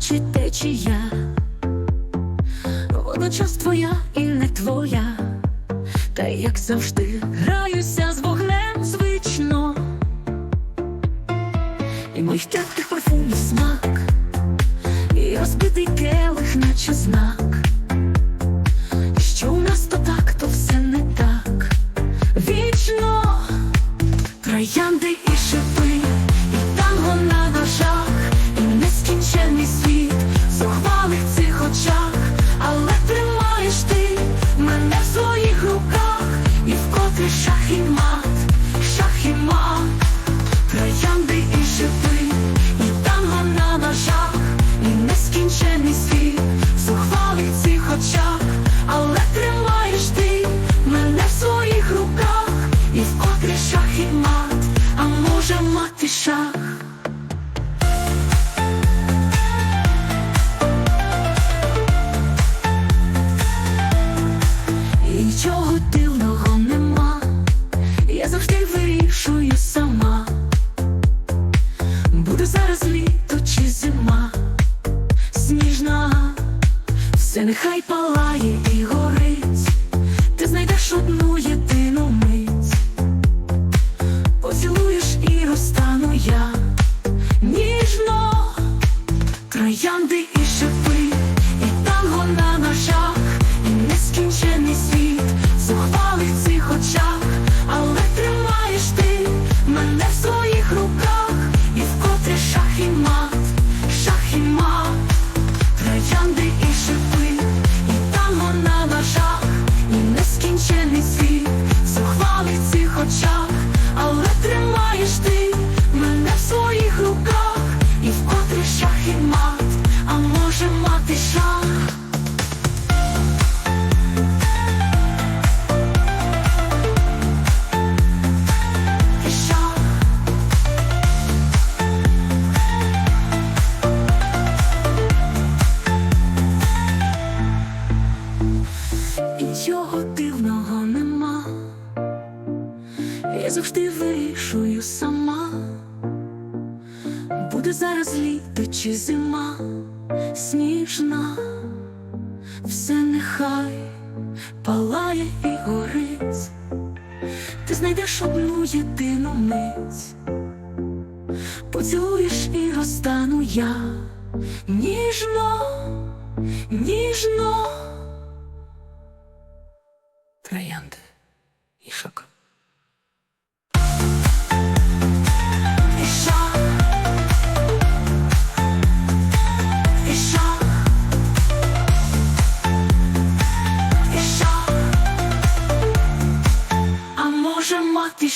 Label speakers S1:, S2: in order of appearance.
S1: бачить течія, водночас твоя і не твоя, та як завжди граюся з вогнем звично, і моїх теплих парфумів смак, і розбитий келих, наче знак. Завжди вирішую сама. Буде зараз літо чи зима, сніжна, все нехай палає і горить, ти знайдеш одну єдину мить, поцілуєш і розтану я. Ніжно, троянди і шипи, і танго на ножах, і нескінчений світ дивного нема. Я завжди вирішую сама. Буде зараз літо чи зима сніжна, все нехай палає і горить. Ти знайдеш одну єдину мить, поцілуєш і розтану я ніжно, ніжно. І